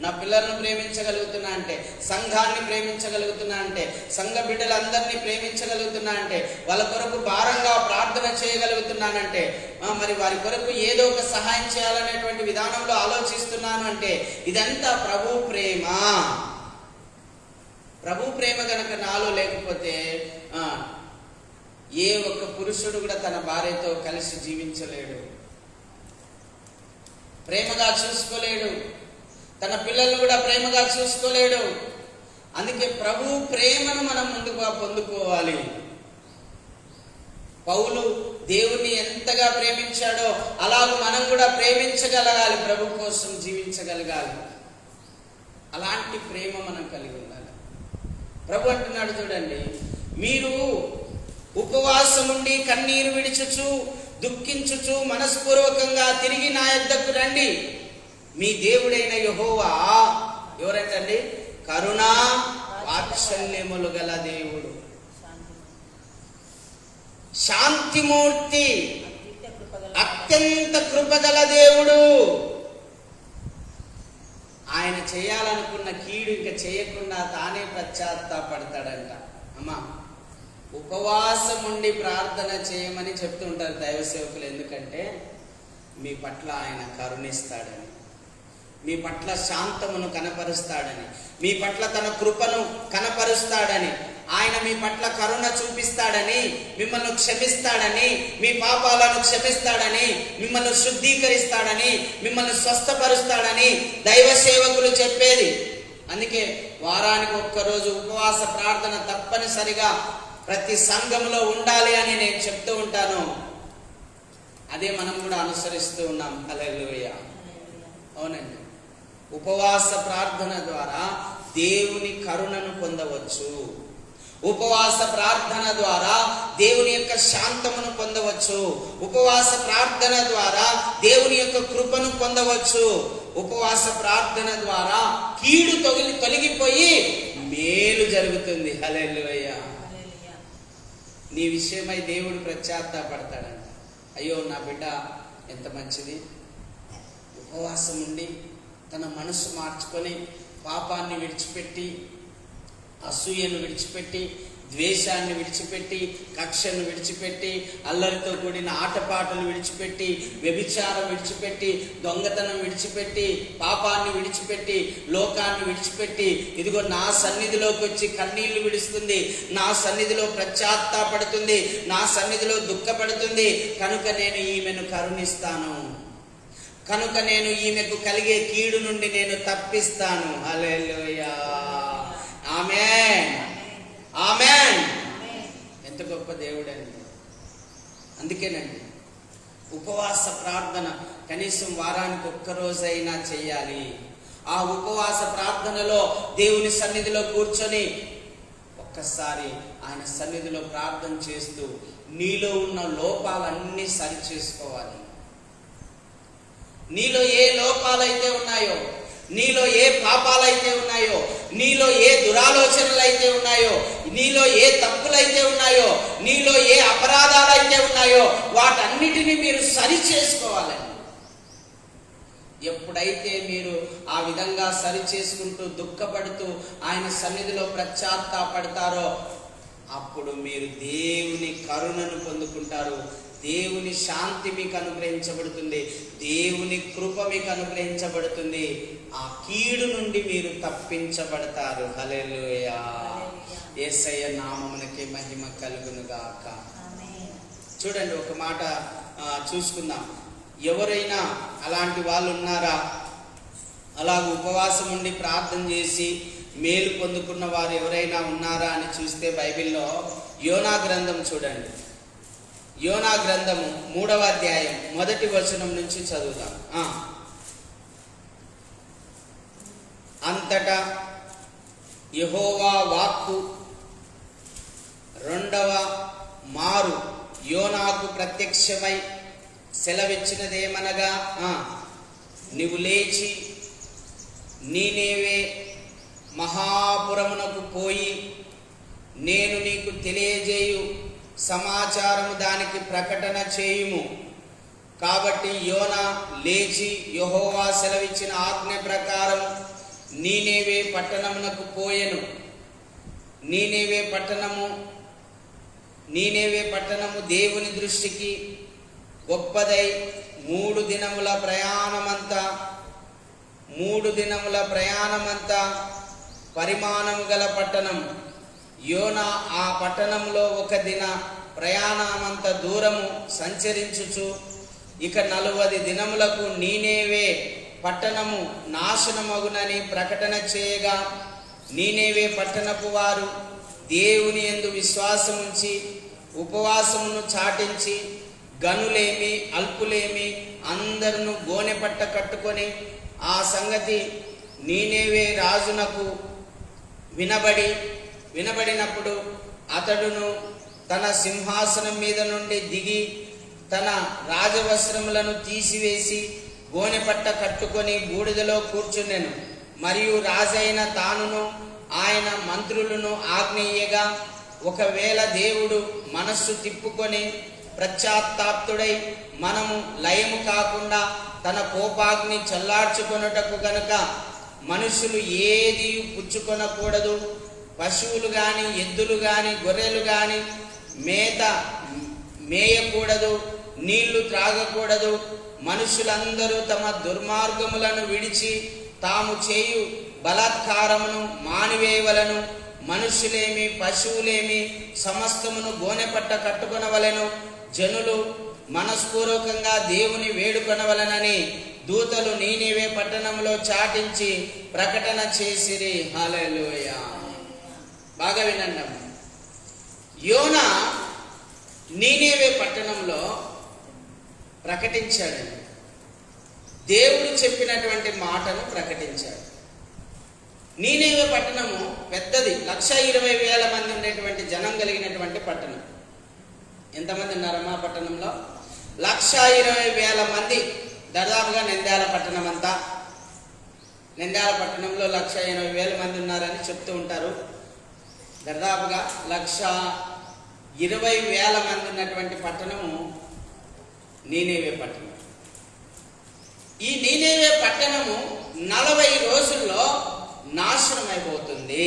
నా పిల్లలను ప్రేమించగలుగుతున్నా అంటే సంఘాన్ని ప్రేమించగలుగుతున్నా అంటే సంఘ బిడ్డలందరినీ ప్రేమించగలుగుతున్నా అంటే వాళ్ళ కొరకు భారంగా ప్రార్థన చేయగలుగుతున్నానంటే మరి వారి కొరకు ఏదో ఒక సహాయం చేయాలనేటువంటి విధానంలో ఆలోచిస్తున్నాను అంటే ఇదంతా ప్రభు ప్రేమ. ప్రభు ప్రేమ గనక నాలో లేకపోతే ఆ, ఏ ఒక్క పురుషుడు కూడా తన భార్యతో కలిసి జీవించలేడు. ప్రేమగా చూసుకోలేడు. తన పిల్లల్ని కూడా ప్రేమగా చూసుకోలేడు. అందుకే ప్రభు ప్రేమను మనం ముందుగా పొందుకోవాలి. పౌలు దేవుణ్ణి ఎంతగా ప్రేమించాడో అలాగ మనం కూడా ప్రేమించగలగాలి ప్రభు కోసం జీవించగలగాలి. అలాంటి ప్రేమ మనం కలిగి ఉండాలి. ప్రభు అంటున్నాడు చూడండి మీరు ఉపవాసం ఉండి కన్నీరు విడిచుచు దుఃఖించుచు మనస్పూర్వకంగా తిరిగి నా యొద్దకు రండి. మీ దేవుడైన యహోవా ఎవరంటండి? కరుణా వాత్సల్యములు గల దేవుడు. శాంతిమూర్తి అత్యంత కృపగల దేవుడు. ఆయన చేయాలనుకున్న కీడు ఇంకా చేయకుండా తానే పశ్చాత్తాపడతాడంట. అమ్మా ఉపవాసం ఉండి ప్రార్థన చేయమని చెప్తుంటారు దైవ సేవకులు. ఎందుకంటే మీ పట్ల ఆయన కరుణిస్తాడని. మీ పట్ల శాంతమును కనపరుస్తాడని మీ పట్ల తన కృపను కనపరుస్తాడని ఆయన మీ పట్ల కరుణ చూపిస్తాడని మిమ్మల్ని క్షమిస్తాడని మీ పాపాలను క్షమిస్తాడని మిమ్మల్ని శుద్ధీకరిస్తాడని మిమ్మల్ని స్వస్థపరుస్తాడని దైవ సేవకులు చెప్పేది. అందుకే వారానికి ఒక్కరోజు ఉపవాస ప్రార్థన తప్పనిసరిగా ప్రతి సంఘంలో ఉండాలి అని నేను చెప్తూ ఉంటాను. అదే మనం కూడా అనుసరిస్తూ ఉన్నాం. హల్లెలూయా. అవునండి. ఉపవాస ప్రార్థన ద్వారా దేవుని కరుణను పొందవచ్చు. ఉపవాస ప్రార్థన ద్వారా దేవుని యొక్క శాంతమును పొందవచ్చు. ఉపవాస ప్రార్థన ద్వారా దేవుని యొక్క కృపను పొందవచ్చు. ఉపవాస ప్రార్థన ద్వారా కీడు తొలి తొలగిపోయి మేలు జరుగుతుంది. హల్లెలూయ. నీ విషయమై దేవుడు పడతాడంట అయ్యో నా బిడ్డ ఎంత మంచిది. ఉపవాసం ఉండి తన మనసు మార్చుకొని పాపాన్ని విడిచిపెట్టి అసూయను విడిచిపెట్టి ద్వేషాన్ని విడిచిపెట్టి కక్షను విడిచిపెట్టి అల్లరితో కూడిన ఆటపాటలు విడిచిపెట్టి వ్యభిచారం విడిచిపెట్టి దొంగతనం విడిచిపెట్టి పాపాన్ని విడిచిపెట్టి లోకాన్ని విడిచిపెట్టి ఇదిగో నా సన్నిధిలోకి వచ్చి కన్నీళ్ళు విడుస్తుంది నా సన్నిధిలో పశ్చాత్తాపడుతుంది నా సన్నిధిలో దుఃఖపడుతుంది కనుక నేను ఈమెను కరుణిస్తాను. కనుక నేను ఈమెకు కలిగే కీడు నుండి నేను తప్పిస్తాను. హల్లెలూయా. ఆమె ఎంత గొప్ప దేవుడండి. అందుకేనండి ఉపవాస ప్రార్థన కనీసం వారానికి ఒక్క రోజైనా చేయాలి ఆ ఉపవాస ప్రార్థనలో దేవుని సన్నిధిలో కూర్చొని ఒక్కసారి ఆయన సన్నిధిలో ప్రార్థన చేస్తూ నీలో ఉన్న లోపాలన్నీ సరి చేసుకోవాలి నీలో ఏ లోపాలైతే ఉన్నాయో నీలో ఏ పాపాలైతే ఉన్నాయో నీలో ఏ దురాలోచనలు అయితే ఉన్నాయో నీలో ఏ తప్పులైతే ఉన్నాయో నీలో ఏ అపరాధాలైతే ఉన్నాయో వాటన్నిటిని మీరు సరి చేసుకోవాలండి ఎప్పుడైతే మీరు ఆ విధంగా సరి చేసుకుంటూ దుఃఖపడుతూ ఆయన సన్నిధిలో పడతారో అప్పుడు మీరు దేవుని కరుణను పొందుకుంటారు. దేవుని శాంతి మీకు అనుగ్రహించబడుతుంది. దేవుని కృప మీకు అనుగ్రహించబడుతుంది. ఆ కీడు నుండి మీరు తప్పించబడతారు. హల్లెలూయా. యేసయ్య నామమునకి మహిమ కలుగును గాక చూడండి ఒక మాట చూసుకుందాం. ఎవరైనా అలాంటి వాళ్ళు ఉన్నారా అలాగ ఉపవాసం ఉండి ప్రార్థన చేసి మేలు పొందుకున్న వారు ఎవరైనా ఉన్నారా అని చూస్తే బైబిల్లో యోనా గ్రంథం చూడండి. యోనా గ్రంథము మూడవ అధ్యాయం మొదటి వచనం నుంచి చదువుదాం. అంతటా యెహోవా వాక్కు రెండవ మారు యోనాకు ప్రత్యక్షమై సెలవిచ్చినదేమనగా నీవు లేచి నీనేవే మహాపురమునకు పోయి నేను నీకు తెలియజేయు సమాచారము దానికి ప్రకటన చేయుము. కాబట్టి యోన లేచి యహోవా సెలవిచ్చిన ఆజ్ఞ ప్రకారం నీనేవే పట్టణమునకు పోయెను. నీనేవే పట్టణము నీనేవే పట్టణము దేవుని దృష్టికి గొప్పదై మూడు దినముల ప్రయాణమంతా మూడు దినముల ప్రయాణమంతా పరిమాణము గల పట్టణం. యోన ఆ పట్టణంలో ఒక దిన ప్రయాణమంత దూరము సంచరించుచు ఇక నలువది దినములకు నీనేవే పట్టణము నాశనమగునని ప్రకటన చేయగా నీనేవే పట్టణపు వారు దేవుని యందు విశ్వాసం ఉంచి ఉపవాసమును చాటించి గనులేమి అల్పులేమి అందరును గోనె పట్ట కట్టుకొని ఆ సంగతి నీనేవే రాజునకు వినబడి వినబడినప్పుడు అతడును తన సింహాసనం మీద నుండి దిగి తన రాజవస్త్రములను తీసివేసి గోనెపట్ట కట్టుకొని బూడిదలో కూర్చుండెను. మరియు రాజైన తానును ఆయన మంత్రులను ఆజ్ఞేయగా ఒకవేళ దేవుడు మనస్సు తిప్పుకొని ప్రత్యాత్తాప్తుడై మనము లయము కాకుండా తన కోపాగ్ని చల్లార్చుకొనుటకు గనుక మనుషులు ఏది పుచ్చుకొనకూడదు. పశువులు కానీ ఎద్దులు కానీ గొర్రెలు కానీ మేత మేయకూడదు నీళ్ళు త్రాగకూడదు. మనుషులందరూ తమ దుర్మార్గములను విడిచి తాము చేయు బలాత్కారమును మానివేయవలను. మనుషులేమి పశువులేమి సమస్తమును గోనెపట్ట కట్టుకొనవలెను. జనులు మనస్పూర్వకంగా దేవుని వేడుకొనవలనని దూతలు నీనివే పట్టణంలో చాటించి ప్రకటన చేసిరి. హల్లెలూయ. బాగా వినండి అమ్మ. యోన నీనేవే పట్టణంలో ప్రకటించాడు. దేవుడు చెప్పినటువంటి మాటను ప్రకటించాడు. నీనేవే పట్టణము? పెద్దది. లక్ష ఇరవై వేల మంది ఉండేటువంటి జనం కలిగినటువంటి పట్టణం. ఎంతమంది ఉన్నారమ్మా పట్టణంలో? లక్ష ఇరవై వేల మంది. దాదాపుగా నంద్యాల పట్టణం అంతా నంద్యాల పట్టణంలో లక్ష ఎనభై వేల మంది ఉన్నారని చెప్తూ ఉంటారు. దాదాపుగా లక్ష ఇరవై వేల మంది ఉన్నటువంటి పట్టణము నేనేవే పట్టణం. ఈ నేనేవే పట్టణము నలభై రోజుల్లో నాశనం అయిపోతుంది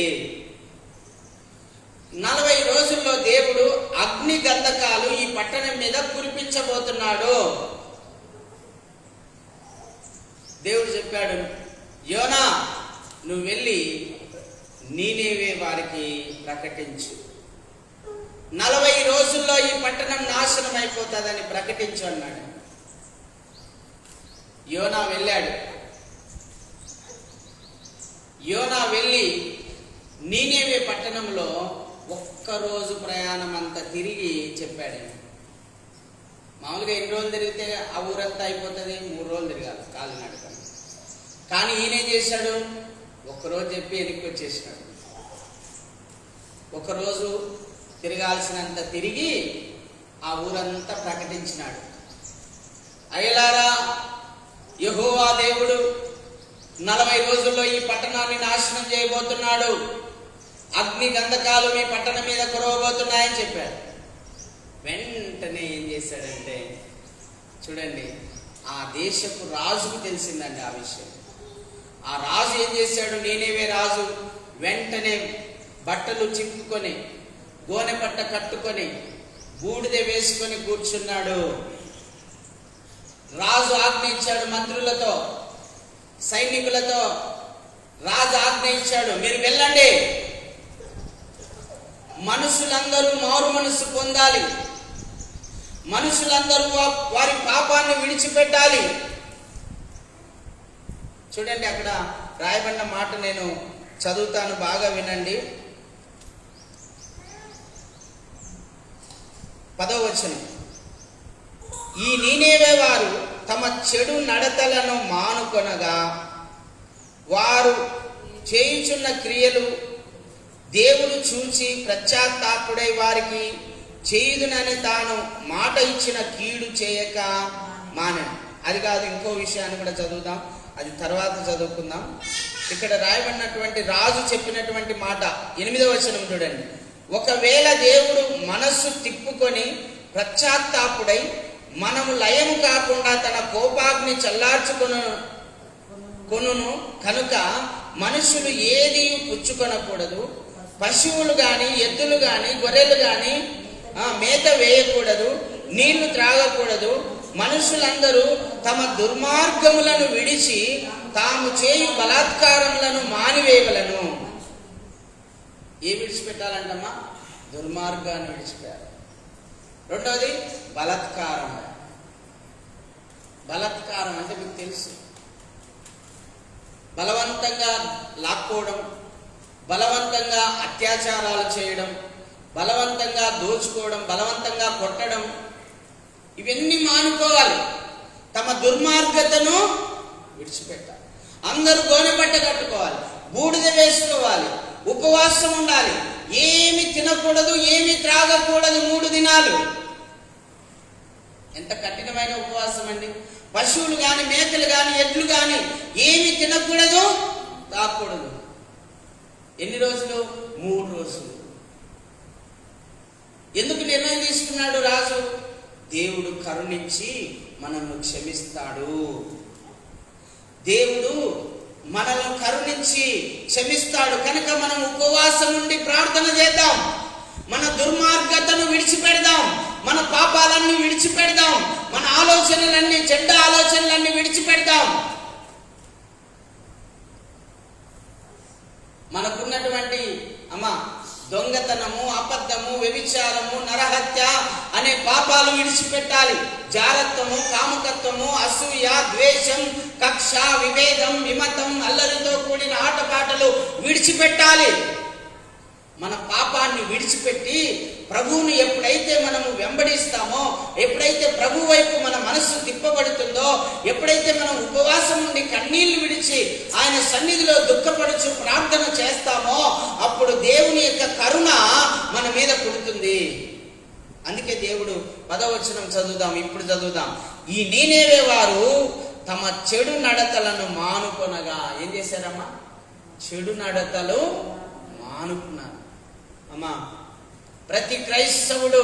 నలభై రోజుల్లో దేవుడు అగ్ని గంధకాలు ఈ పట్టణం మీద కురిపించబోతున్నాడు. దేవుడు చెప్పాడు యోనా నువ్వు వెళ్ళి నీనేవే వారికి ప్రకటించు. నలభై రోజుల్లో ఈ పట్టణం నాశనం అయిపోతుందని ప్రకటించు అన్నాడు. యోనా వెళ్ళాడు. యోనా వెళ్ళి నీనేవే పట్టణంలో ఒక్కరోజు ప్రయాణం అంతా తిరిగి చెప్పాడు. మామూలుగా ఎన్ని రోజులు తిరిగితే ఆ ఊరంతా అయిపోతుంది? మూడు రోజులు తిరగాలి. కాలినడక కానీ ఈయనేం చేశాడు? ఒక్కరోజు చెప్పి వెనక్కి వచ్చేసినాడు ఒకరోజు తిరగాల్సినంత తిరిగి ఆ ఊరంతా ప్రకటించినాడు. అయ్యలారా యహోవా దేవుడు నలభై రోజుల్లో ఈ పట్టణాన్ని నాశనం చేయబోతున్నాడు. అగ్ని గంధకాలు మీ పట్టణం మీద కురవబోతున్నాయని చెప్పాడు. వెంటనే ఏం చేశాడంటే చూడండి ఆ దేశపు రాజుకు తెలిసిందండి ఆ విషయం. ఆ రాజు ఏం చేశాడు? నేనేవే రాజు? వెంటనే బట్టలు చిక్కుకొని గోనె పట్ట కట్టుకొని బూడిద వేసుకొని కూర్చున్నాడు. రాజు ఆజ్ఞ ఇచ్చాడు మంత్రులతో సైనికులతో. రాజు ఆజ్ఞ ఇచ్చాడు మీరు వెళ్ళండి. మనుషులందరూ మారు మనసు పొందాలి. మనుషులందరూ వారి పాపాన్ని విడిచిపెట్టాలి. చూడండి అక్కడ రాయబడిన మాట నేను చదువుతాను బాగా వినండి. పదవ వచనం. ఈ నీనేవే వారు తమ చెడు నడతలను మానుకొనగా వారు చేయుచున్న క్రియలు దేవుడు చూచి ప్రత్యాత్తాపుడై వారికి చేయుదునని తాను మాట ఇచ్చిన కీడు చేయక మానండి అది కాదు ఇంకో విషయాన్ని కూడా చదువుదాం. అది తర్వాత చదువుకుందాం. ఇక్కడ రాయబడినటువంటి రాజు చెప్పినటువంటి మాట ఎనిమిదవ వచనం చూడండి. ఒకవేళ దేవుడు మనస్సు తిప్పుకొని ప్రత్యాత్తాపుడై మనము లయము కాకుండా తన కోపాగ్ని చల్లార్చుకును కొనును కనుక మనుషులు ఏది పుచ్చుకొనకూడదు. పశువులు కానీ ఎద్దులు కానీ గొర్రెలు కానీ మేత వేయకూడదు నీళ్ళు త్రాగకూడదు. మనుషులందరూ తమ దుర్మార్గములను విడిచి తాము చేయు బలాత్కారములను మానివేయవలను ఏ విడిచిపెట్టాలంటమ్మా? దుర్మార్గాన్ని విడిచిపెట్టాలి. రెండవది బలాత్కారం. బలాత్కారం అంటే మీకు తెలుసు. బలవంతంగా లాక్కోవడం బలవంతంగా అత్యాచారాలు చేయడం బలవంతంగా దోచుకోవడం బలవంతంగా కొట్టడం ఇవన్నీ మానుకోవాలి. తమ దుర్మార్గతను విడిచిపెట్టాలి. అందరూ గోనెపట్ట కట్టుకోవాలి. బూడిద వేసుకోవాలి. ఉపవాసం ఉండాలి. ఏమి తినకూడదు ఏమి త్రాగకూడదు మూడు దినాలు. ఎంత కఠినమైన ఉపవాసం అండి. పశువులు కానీ మేకలు కానీ ఎడ్లు కానీ ఏమి తినకూడదు తాకూడదు. ఎన్ని రోజులు? మూడు రోజులు. ఎందుకు నిర్ణయం తీసుకున్నాడు రాజు? దేవుడు కరుణించి మనల్ని క్షమిస్తాడు. దేవుడు మనల్ని కరుణించి క్షమిస్తాడు. కనుక మనం ఉపవాసం నుండి ప్రార్థన చేద్దాం. మన దుర్మార్గతను విడిచిపెడదాం. మన పాపాలన్నీ విడిచిపెడదాం. మన ఆలోచనలన్నీ చెడ్డ ఆలోచనలన్నీ విడిచిపెడదాం. మనకున్నటువంటి వ్యభిచారము నరహత్య అనే పాపాలు విడిచిపెట్టాలి. జారత్వము కామకత్వము అసూయ ద్వేషం కక్ష విభేదం విమతం అల్లరితో కూడిన ఆటపాటలు విడిచిపెట్టాలి. మన పాపాన్ని విడిచిపెట్టి ప్రభువుని ఎప్పుడైతే మనము వెంబడిస్తామో ఎప్పుడైతే ప్రభు వైపు మన మనస్సు తిప్పబడుతుందో ఎప్పుడైతే మనం ఉపవాసం నుండి కన్నీళ్ళు విడిచి ఆయన సన్నిధిలో దుఃఖపడుచు ప్రార్థన చేస్తామో అప్పుడు దేవుని యొక్క కరుణ మన మీద పుడుతుంది. అందుకే దేవుడు పదవచనం చదువుదాం ఇప్పుడు చదువుదాం. ఈ నేనేవే వారు తమ చెడు నడతలను మానుకొనగా. ఏం చేశారమ్మా? చెడు నడతలు మానుకున్నారు. అమ్మా ప్రతి క్రైస్తవుడు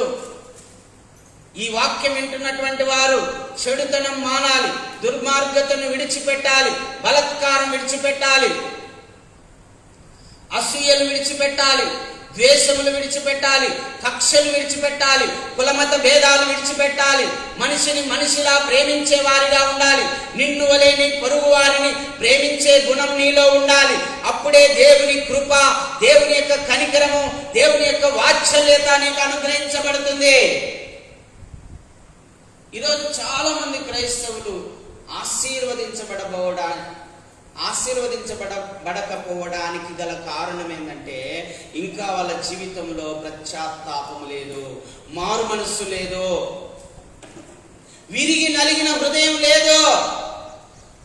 ఈ వాక్యం వింటున్నటువంటి వారు చెడుతనం మానాలి దుర్మార్గతను విడిచిపెట్టాలి బలత్కారం విడిచిపెట్టాలి అసూయలు విడిచిపెట్టాలి ద్వేషములు విడిచిపెట్టాలి కక్షలు విడిచిపెట్టాలి కులమత భేదాలు విడిచిపెట్టాలి. మనిషిని మనిషిలా ప్రేమించే వారిగా ఉండాలి. నిన్ను వలేని నీ పొరుగు వారిని ప్రేమించే గుణం నీలో ఉండాలి. అప్పుడే దేవుని కృప దేవుని యొక్క కనికరము దేవుని యొక్క వాత్సల్యత నీకు అనుగ్రహించబడుతుంది. ఈరోజు చాలా మంది క్రైస్తవులు ఆశీర్వదించబడబోవడానికి ఆశీర్వదించబడబడకపోవడానికి గల కారణం ఏంటంటే ఇంకా వాళ్ళ జీవితంలో ప్రత్యాత్తాపం లేదు మారు మనస్సు లేదు విరిగి నలిగిన హృదయం లేదు.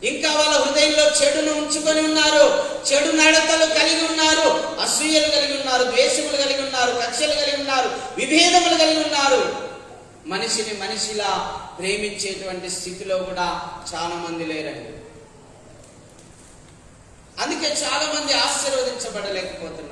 ఇంకా వాళ్ళ హృదయంలో చెడును ఉంచుకొని ఉన్నారు చెడు నడతలు కలిగి ఉన్నారు అసూయలు కలిగి ఉన్నారు ద్వేషములు కలిగి ఉన్నారు కక్షలు కలిగి ఉన్నారు విభేదములు కలిగి ఉన్నారు. మనిషిని మనిషిలా ప్రేమించేటువంటి స్థితిలో కూడా చాలా మంది లేరండి. అందుకే చాలా మంది ఆశీర్వదించబడలేకపోతున్నారు.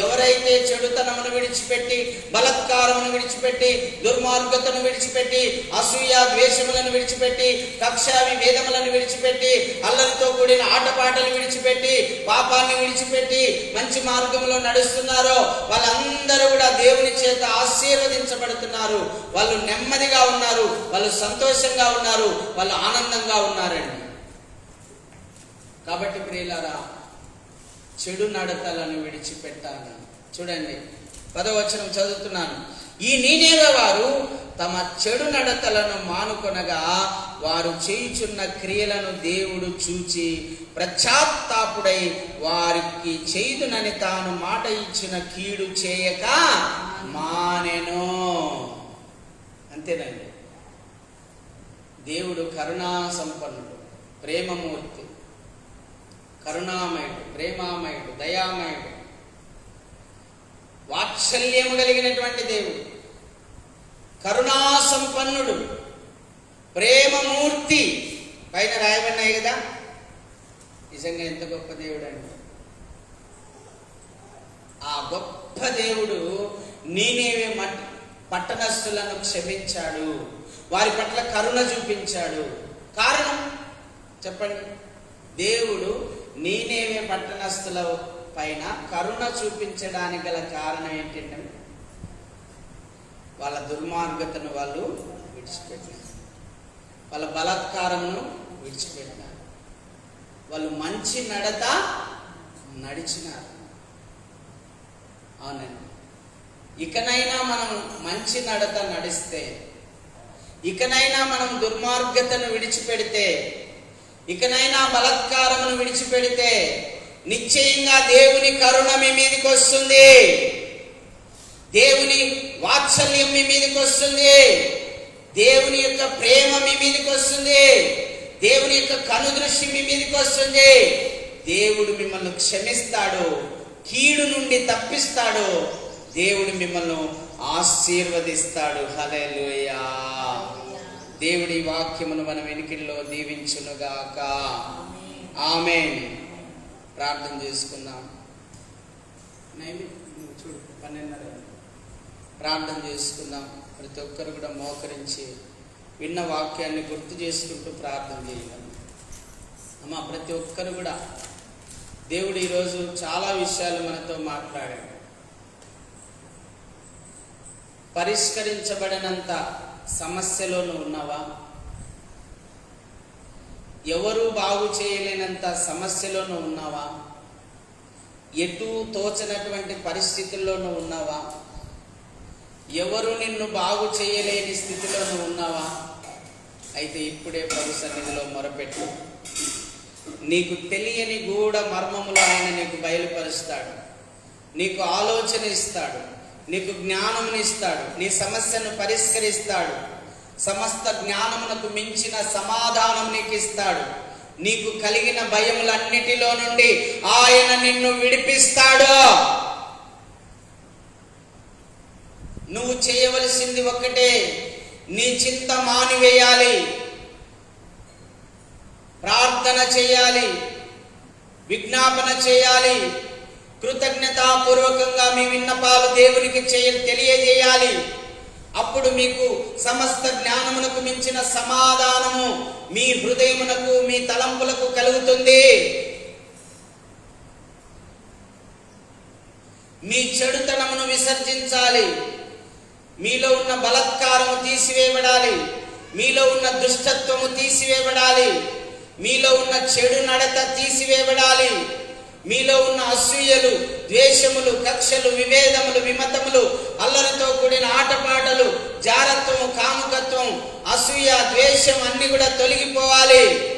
ఎవరైతే చెడుతనమును విడిచిపెట్టి బలత్కారమును విడిచిపెట్టి దుర్మార్గతను విడిచిపెట్టి అసూయ ద్వేషములను విడిచిపెట్టి కక్షా విభేదములను విడిచిపెట్టి అల్లరితో కూడిన ఆటపాటలు విడిచిపెట్టి పాపాన్ని విడిచిపెట్టి మంచి మార్గంలో నడుస్తున్నారో వాళ్ళందరూ కూడా దేవుని చేత ఆశీర్వదించబడుతున్నారు. వాళ్ళు నెమ్మదిగా ఉన్నారు వాళ్ళు సంతోషంగా ఉన్నారు వాళ్ళు ఆనందంగా ఉన్నారండి. కాబట్టి ప్రియులారా చెడు నడతలను విడిచిపెట్టాలి. చూడండి పదవచనం చదువుతున్నాను. ఈ నీనేవ వారు తమ చెడు నడతలను మానుకొనగా వారు చేయుచున్న క్రియలను దేవుడు చూచి ప్రశ్చాత్తాపుడై వారికి చేయుదునని తాను మాట ఇచ్చిన కీడు చేయక మానెను. అంతేనండి. దేవుడు కరుణా సంపన్నుడు ప్రేమమూర్తి. కరుణామయుడు ప్రేమామయుడు దయామయుడు. వాత్సల్యము కలిగినటువంటి దేవుడు. కరుణా సంపన్నుడు ప్రేమమూర్తి. పైన రాయబడినాయి కదా. నిజంగా ఎంత గొప్ప దేవుడు అండి ఆ గొప్ప దేవుడు నేనేవే మట్ పట్టణస్థులను క్షమించాడు. వారి పట్ల కరుణ చూపించాడు. కారణం? చెప్పండి. దేవుడు నీనేవే పట్టణస్థుల పైన కరుణ చూపించడానికి గల కారణం ఏంటంటే వాళ్ళ దుర్మార్గతను వాళ్ళు విడిచిపెట్టారు. వాళ్ళ బలాత్కారమును విడిచిపెట్టారు. వాళ్ళు మంచి నడత నడిచినారు. అవునండి. ఇకనైనా మనం మంచి నడత నడిస్తే ఇకనైనా మనం దుర్మార్గతను విడిచిపెడితే ఇకనైనా బలత్కారమును విడిచిపెడితే నిశ్చయంగా దేవుని కరుణ మీ మీదకి వస్తుంది. దేవుని వాత్సల్యం మీ మీదకి వస్తుంది. దేవుని యొక్క ప్రేమ మీ మీదకి వస్తుంది. దేవుని యొక్క కనుదృష్టి మీ మీదకి వస్తుంది. దేవుడు మిమ్మల్ని క్షమిస్తాడు కీడు నుండి తప్పిస్తాడు. దేవుడు మిమ్మల్ని ఆశీర్వదిస్తాడు. హల్లెలూయా. దేవుడి వాక్యమును మన వెనుకల్లో దీవించునుగాక. ఆమె ప్రార్థన చేసుకుందాం. చూడు పన్నెండున్నర ప్రార్థన చేసుకుందాం. ప్రతి ఒక్కరు కూడా మోకరించి విన్న వాక్యాన్ని గుర్తు చేసుకుంటూ ప్రార్థన చేయాలి అమ్మ ప్రతి ఒక్కరు కూడా దేవుడు ఈరోజు చాలా విషయాలు మనతో మాట్లాడాడు. పరిష్కరించబడినంత సమస్యలో ఉన్నావా? ఎవరు బాగు చేయలేనంత సమస్యలోనూ ఉన్నావా? ఎటు తోచనటువంటి పరిస్థితుల్లోనూ ఉన్నావా? ఎవరు నిన్ను బాగు చేయలేని స్థితిలోనూ ఉన్నావా? అయితే ఇప్పుడే ప్రభు సన్నిధిలో మొరపెట్టు. నీకు తెలియని గూఢ మర్మములు ఆయన నీకు బయలుపరుస్తాడు. నీకు ఆలోచన ఇస్తాడు. నీకు జ్ఞానమునిస్తాడు నీ సమస్యను పరిష్కరిస్తాడు. సమస్త జ్ఞానమునకు మించిన సమాధానం నీకు ఇస్తాడు. నీకు కలిగిన భయములన్నిటిలో నుండి ఆయన నిన్ను విడిపిస్తాడు. నువ్వు చేయవలసింది ఒక్కటే నీ చింత మానివేయాలి. ప్రార్థన చేయాలి. విజ్ఞాపన చేయాలి. కృతజ్ఞతాపూర్వకంగా మీ విన్నపాలు దేవునికి చేయ తెలియజేయాలి. అప్పుడు మీకు సమస్త జ్ఞానమునకు మించిన సమాధానము మీ హృదయమునకు మీ తలంపులకు కలుగుతుంది. మీ చెడుతనమును విసర్జించాలి. మీలో ఉన్న బలత్కారము తీసివేయబడాలి. మీలో ఉన్న దుష్టత్వము తీసివేయబడాలి. మీలో ఉన్న చెడు నడత తీసివేయబడాలి. మీలో ఉన్న అసూయలు ద్వేషములు కక్షలు విభేదములు విమతములు అల్లరితో కూడిన ఆటపాటలు జారత్వము కాముకత్వం అసూయ ద్వేషం అన్ని కూడా తొలగిపోవాలి.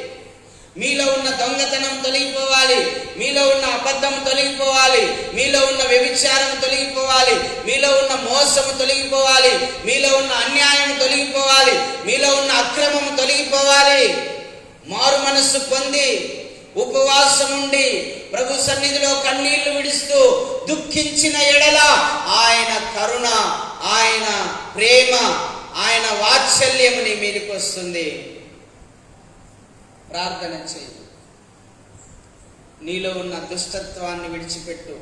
మీలో ఉన్న దొంగతనం తొలగిపోవాలి. మీలో ఉన్న అబద్ధం తొలగిపోవాలి. మీలో ఉన్న వ్యభిచారం తొలగిపోవాలి. మీలో ఉన్న మోసము తొలగిపోవాలి. మీలో ఉన్న అన్యాయం తొలగిపోవాలి. మీలో ఉన్న అక్రమము తొలగిపోవాలి. మారు మనస్సు పొంది ఉపవాసం ఉండి ప్రభు సన్నిధిలో కన్నీళ్ళు విడుస్తూ దుఃఖించిన ఎడల ఆయన కరుణ ఆయన ప్రేమ ఆయన వాత్సల్యము నీ మీదకి వస్తుంది. ప్రార్థన చేయి నీలో ఉన్న దుష్టత్వాన్ని విడిచిపెట్టు.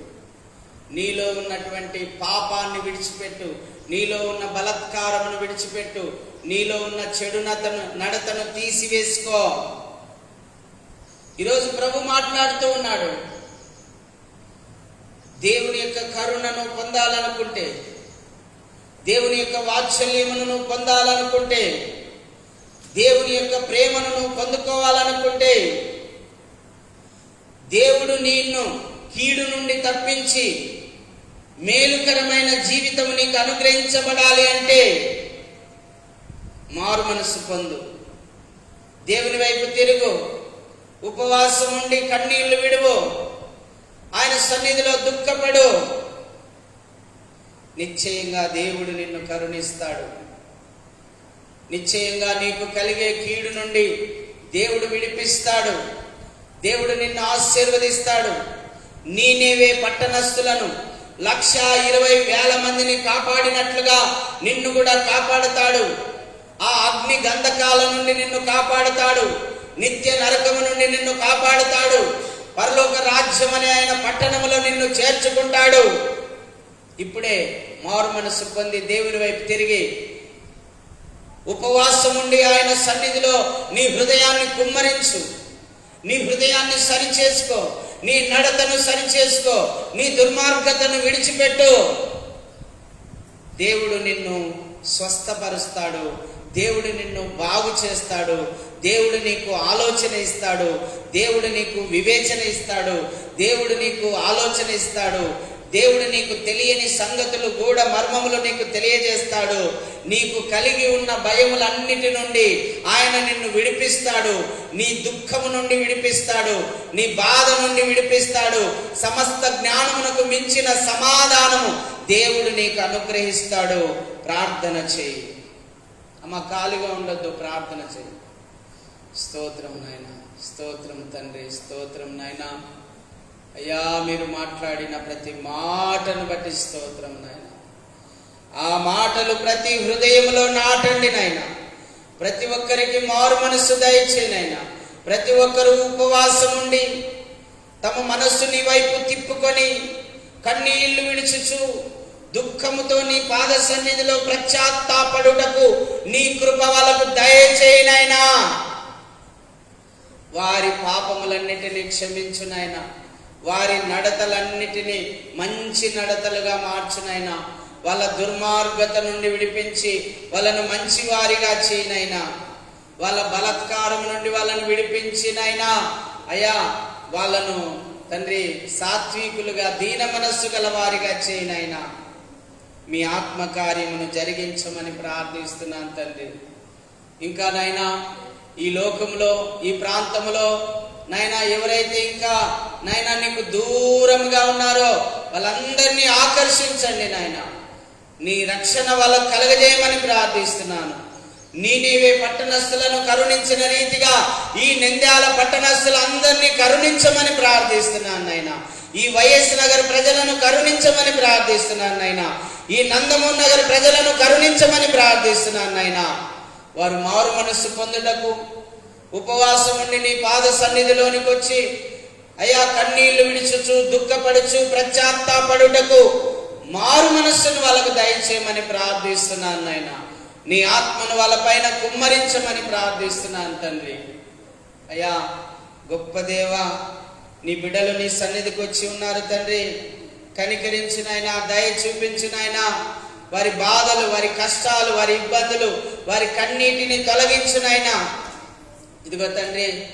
నీలో ఉన్నటువంటి పాపాన్ని విడిచిపెట్టు. నీలో ఉన్న బలత్కారమును విడిచిపెట్టు. నీలో ఉన్న చెడు నతను నడతను తీసివేసుకో. ఈరోజు ప్రభు మాట్లాడుతూ ఉన్నాడు. దేవుని యొక్క కరుణను పొందాలనుకుంటే దేవుని యొక్క వాత్సల్యమును పొందాలనుకుంటే దేవుని యొక్క ప్రేమను పొందుకోవాలనుకుంటే దేవుడు నిన్ను కీడు నుండి తప్పించి మేలుకరమైన జీవితం నీకు అనుగ్రహించబడాలి అంటే మారు మనసు పొందు. దేవుని వైపు తిరుగు. ఉపవాసం ఉండి కన్నీళ్ళు విడువు. ఆయన సన్నిధిలో దుఃఖపడు. నిశ్చయంగా దేవుడు నిన్ను కరుణిస్తాడు. నిశ్చయంగా నీకు కలిగే కీడు నుండి దేవుడు విడిపిస్తాడు. దేవుడు నిన్ను ఆశీర్వదిస్తాడు. నీనేవే పట్టణస్థులను లక్ష ఇరవై వేల మందిని కాపాడినట్లుగా నిన్ను కూడా కాపాడుతాడు. ఆ అగ్ని గంధకాల నుండి నిన్ను కాపాడుతాడు. నిత్య నరకము నుండి నిన్ను కాపాడుతాడు. పరలోక రాజ్యం అనే ఆయన పట్టణములో నిన్ను చేర్చుకుంటాడు. ఇప్పుడే మారు మనసు పొంది దేవుని వైపు తిరిగి ఉపవాసం ఉండి ఆయన సన్నిధిలో నీ హృదయాన్ని కుమ్మరించు. నీ హృదయాన్ని సరి చేసుకో నీ నడతను సరిచేసుకో. నీ దుర్మార్గతను విడిచిపెట్టు. దేవుడు నిన్ను స్వస్థపరుస్తాడు. దేవుడు నిన్ను బాగు చేస్తాడు. దేవుడు నీకు ఆలోచన ఇస్తాడు. దేవుడు నీకు వివేచన ఇస్తాడు. దేవుడు నీకు ఆలోచన ఇస్తాడు. దేవుడు నీకు తెలియని సంగతులు గూఢ మర్మములు నీకు తెలియజేస్తాడు. నీకు కలిగి ఉన్న భయములన్నిటి నుండి ఆయన నిన్ను విడిపిస్తాడు. నీ దుఃఖము నుండి విడిపిస్తాడు. నీ బాధ నుండి విడిపిస్తాడు. సమస్త జ్ఞానమునకు మించిన సమాధానము దేవుడు నీకు అనుగ్రహిస్తాడు. ప్రార్థన చేయి. అమ్మ ఖాళీగా ఉండొద్దు. ప్రార్థన చేయి. స్తోత్రం నాయన స్తోత్రం తండ్రి స్తోత్రం నాయన. అయ్యా మీరు మాట్లాడిన ప్రతి మాటను బట్టి స్తోత్రం నాయన. ఆ మాటలు ప్రతి హృదయంలో నాటండి నాయన. ప్రతి ఒక్కరికి మారు మనస్సు దయచేనైనా ప్రతి ఒక్కరు ఉపవాసం ఉండి తమ మనస్సుని వైపు తిప్పుకొని కన్నీళ్ళు విడిచుచు దుఃఖముతో నీ పాద సన్నిధిలో ప్రత్యాత్తాపడుటకు నీ కృప వాళ్ళకు దయచేయనైనా వారి పాపములన్నిటినీ క్షమించునైనా వారి నడతలన్నిటినీ మంచి నడతలుగా మార్చునైనా వాళ్ళ దుర్మార్గత నుండి విడిపించి వాళ్ళను మంచి వారిగా చేయనైనా వాళ్ళ బలత్కారం నుండి వాళ్ళను విడిపించినైనా అయ్యా వాళ్ళను తండ్రి సాత్వికులుగా దీన మనస్సు గల వారిగా చేయనైనా మీ ఆత్మకార్యమును జరిగించమని ప్రార్థిస్తున్నాను తండ్రి. ఇంకా నైనా ఈ లోకంలో ఈ ప్రాంతంలో నైనా ఎవరైతే ఇంకా నైనా నీకు దూరంగా ఉన్నారో వాళ్ళందరినీ ఆకర్షించండి నాయన. నీ రక్షణ వాళ్ళకు కలగజేయమని ప్రార్థిస్తున్నాను. నీ నీవే పట్టణస్థులను కరుణించిన రీతిగా ఈ నింద్యాల పట్టణస్థులందరినీ కరుణించమని ప్రార్థిస్తున్నాను నాయన. ఈ వైఎస్ నగర్ ప్రజలను కరుణించమని ప్రార్థిస్తున్నాను నాయన. ఈ నందమూర్ నగర్ ప్రజలను కరుణించమని ప్రార్థిస్తున్నాను నాయన. వారు మారు మనస్సు పొందుటకు ఉపవాసం ఉండి నీ పాద సన్నిధిలోనికి వచ్చి అయ్యా కన్నీళ్ళు విడిచుచు దుఃఖపడుచు ప్రత్యాత్తాపడుటకు మారు మనస్సును వాళ్ళకు దయచేయమని ప్రార్థిస్తున్నాను నాయన. నీ ఆత్మను వాళ్ళపైన కుమ్మరించమని ప్రార్థిస్తున్నాను తండ్రి. అయ్యా గొప్ప దేవా నీ బిడ్డలు నీ సన్నిధికి వచ్చి ఉన్నారు తండ్రి. కనికరించినైనా దయ చూపించినైనా వారి బాధలు వారి కష్టాలు వారి ఇబ్బందులు వారి కన్నీటిని తొలగించునైనా. ఇదిగో తండ్రి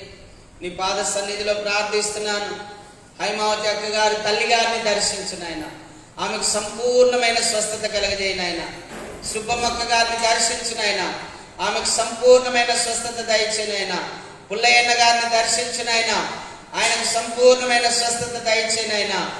నీ పాద సన్నిధిలో ప్రార్థిస్తున్నాను. హైమావతి అక్క గారి తల్లి గారిని దర్శించునైనా. ఆమెకు సంపూర్ణమైన స్వస్థత కలగజేయనాయన సుబ్బమ్మక్క గారిని దర్శించునైనా. ఆమెకు సంపూర్ణమైన స్వస్థత దయచేనైనా పుల్లయ్యన్న గారిని దర్శించునైనా. ఆయనకు సంపూర్ణమైన స్వస్థత దయచేనైనా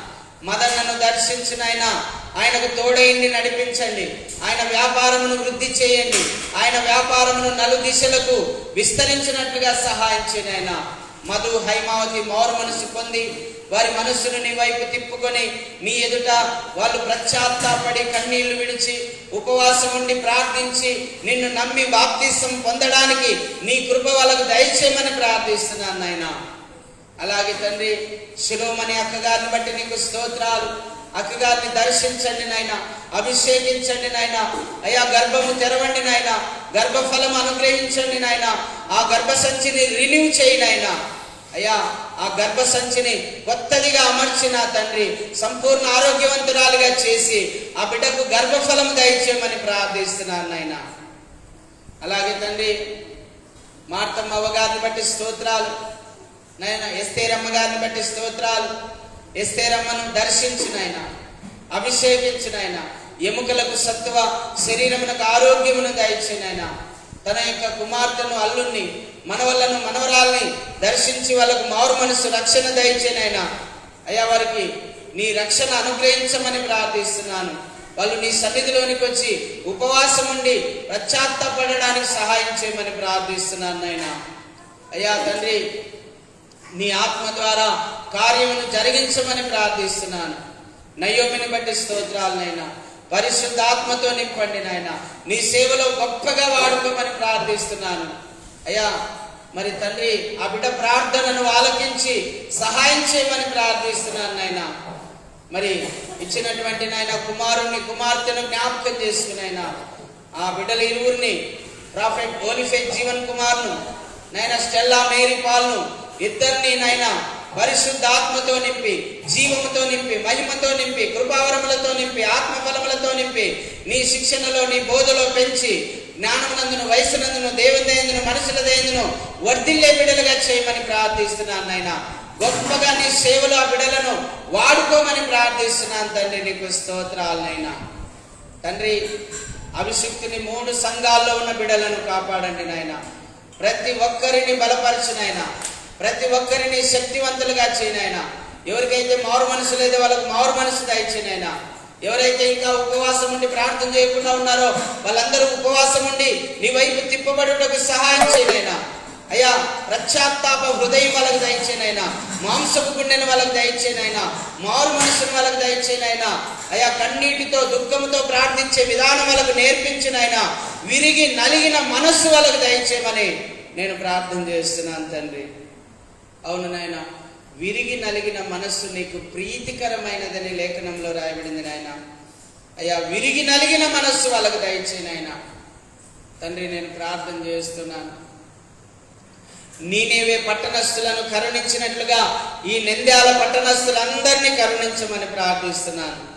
మదన్నను దర్శించినైనా. ఆయనకు తోడైండి నడిపించండి. ఆయన వ్యాపారమును వృద్ధి చేయండి. ఆయన వ్యాపారమును నలు దిశలకు విస్తరించినట్లుగా సహాయం ఆయన. మధు హైమావతి మౌరు మనసు పొంది వారి మనస్సును నీ వైపు తిప్పుకొని నీ ఎదుట వాళ్ళు ప్రత్యాత్తాపడి కన్నీళ్ళు విడిచి ఉపవాసం ఉండి ప్రార్థించి నిన్ను నమ్మి బాప్తీసం పొందడానికి నీ కృప వాళ్ళకు దయచేయమని ప్రార్థిస్తున్నాను నాయన. అలాగే తండ్రి శిరోమణి అక్కగారిని బట్టి నీకు స్తోత్రాలు. అక్కగారిని దర్శించండి నాయన అభిషేకించండి నాయన అయ్యా గర్భము తెరవండి నాయన గర్భఫలం అనుగ్రహించండి నాయన ఆ గర్భ సంచిని రిలీవ్ చేయి నాయన. అయ్యా ఆ గర్భ సంచిని కొత్తదిగా అమర్చిన తండ్రి సంపూర్ణ ఆరోగ్యవంతురాలుగా చేసి ఆ బిడ్డకు గర్భఫలం దయచేయమని ప్రార్థిస్తున్నాను నాయన. అలాగే తండ్రి మార్తమ్మ అవ్వగారిని బట్టి స్తోత్రాలు నాయన ఎస్తేరమ్మ గారిని బట్టి స్తోత్రాలు ఎస్తేరమ్మను దర్శించు నాయన అభిషేకించు నాయన ఎముకలకు సత్వ శరీరమునకు ఆరోగ్యమును దయచే తన యొక్క కుమార్తెను అల్లుణ్ణి మనవలను మనవరాల్ని దర్శించి వాళ్ళకు మారు మనసు రక్షణ దయచే నాయన అయ్యా వారికి నీ రక్షణ అనుగ్రహించమని ప్రార్థిస్తున్నాను. వాళ్ళు నీ సన్నిధిలోనికి వచ్చి ఉపవాసం ఉండి పశ్చాత్తాపడడానికి సహాయం చేయమని ప్రార్థిస్తున్నాను నాయన అయ్యా తండ్రి నీ ఆత్మ ద్వారా కార్యమును జరిగించమని ప్రార్థిస్తున్నాను. నయోమిని బట్టి స్తోత్రాలనైనా పరిశుద్ధ ఆత్మతో నింపండి నాయన. నీ సేవలో గొప్పగా వాడుకోమని ప్రార్థిస్తున్నాను. అయ్యా మరి తండ్రి ఆ బిడ్డ ప్రార్థనను ఆలకించి సహాయం చేయమని ప్రార్థిస్తున్నాను నాయన. మరి ఇచ్చినటువంటి నాయన కుమారుణ్ణి కుమార్తెను జ్ఞాపకం చేసుకునైనా ఆ బిడ్డల ఇరువురిని ప్రాఫెట్ ఓలిఫెట్ జీవన్ కుమార్ను నాయన స్టెల్లా మేరీ పాల్ను ఇద్దరిని నాయన పరిశుద్ధాత్మతో నింపి జీవముతో నింపి మహిమతో నింపి కృపావరములతో నింపి ఆత్మఫలములతో నింపి నీ శిక్షణలో నీ బోధలో పెంచి జ్ఞానమునందును వయసునందును దేవుని దయందును మనుషుల దయందును వర్ధిల్లే బిడలుగా చేయమని ప్రార్థిస్తున్నాను నాయన. గొప్పగా నీ సేవలో ఆ బిడలను వాడుకోమని ప్రార్థిస్తున్నాను తండ్రి నీకు స్తోత్రాలనైనా తండ్రి అభిషక్తిని మూడు సంఘాల్లో ఉన్న బిడలను కాపాడండి నాయన. ప్రతి ఒక్కరిని బలపరచు నాయన. ప్రతి ఒక్కరిని శక్తివంతులుగా చేయనాయన ఎవరికైతే మారు మనసు లేదో వాళ్ళకు మారు మనసు దయచేనాయన ఎవరైతే ఇంకా ఉపవాసం ఉండి ప్రార్థన చేయకుండా ఉన్నారో వాళ్ళందరూ ఉపవాసం ఉండి నీ వైపు తిప్పబడుటకు సహాయం చేయనైనా. అయ్యా ప్రత్యాత్తాప హృదయం వాళ్ళకు దయచేనైనా. మాంసపు గుండెను వాళ్ళకు దయచేనైనా. మారు మనసును వాళ్ళకు దయచేనైనా. అయ్యా కన్నీటితో దుఃఖంతో ప్రార్థించే విధానం వాళ్ళకు నేర్పించినైనా. విరిగి నలిగిన మనస్సు వాళ్ళకు దయచేయమని నేను ప్రార్థన చేస్తున్నాను తండ్రి. అవును నాయన. విరిగి నలిగిన మనస్సు నీకు ప్రీతికరమైనదని లేఖనంలో రాయబడింది నాయన. అయ్యా విరిగి నలిగిన మనస్సు వాళ్ళకు దయచేయి నాయన. తండ్రి నేను ప్రార్థన చేస్తున్నాను. నీనేవే పట్టణస్థులను కరుణించినట్లుగా ఈ నింద్యాల పట్టణస్థులందరినీ కరుణించమని ప్రార్థిస్తున్నాను.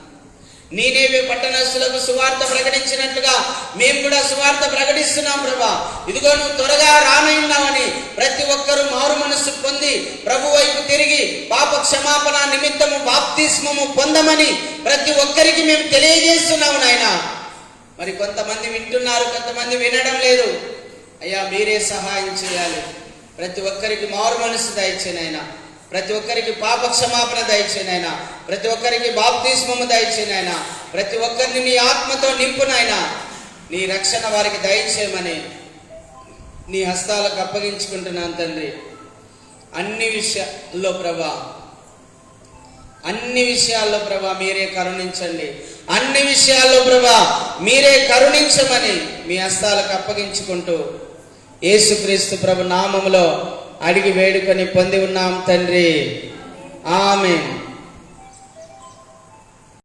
నీనేవే పట్టణస్తులకు సువార్త ప్రకటించినట్లుగా మేము కూడా సువార్త ప్రకటిస్తున్నాం ప్రభా. ఇదిగో నువ్వు త్వరగా రానయ్యున్నావని ప్రతి ఒక్కరూ మారు మనస్సు పొంది ప్రభు వైపు తిరిగి పాప క్షమాపణ నిమిత్తము బాప్తిస్మము పొందమని ప్రతి ఒక్కరికి మేము తెలియజేస్తున్నాము నాయన. మరి కొంతమంది వింటున్నారు కొంతమంది వినడం లేదు. అయ్యా మీరే సహాయం చేయాలి. ప్రతి ఒక్కరికి మారు మనసు దయచేనైనా ప్రతి ఒక్కరికి పాప క్షమాపణ దయచేనైనా ప్రతి ఒక్కరికి బాప్తిస్మము దయచేనైనా ప్రతి ఒక్కరిని నీ ఆత్మతో నింపునైనా నీ రక్షణ వారికి దయచేయమని నీ హస్తాలకు అప్పగించుకుంటున్నాను తండ్రి. అన్ని విషయాల్లో ప్రభా అన్ని విషయాల్లో ప్రభా మీరే కరుణించండి. అన్ని విషయాల్లో ప్రభా మీరే కరుణించమని మీ హస్తాలకు అప్పగించుకుంటూ యేసుక్రీస్తు ప్రభు నామములో అడిగి వేడుకొని పొంది ఉన్నాం తండ్రి. ఆమె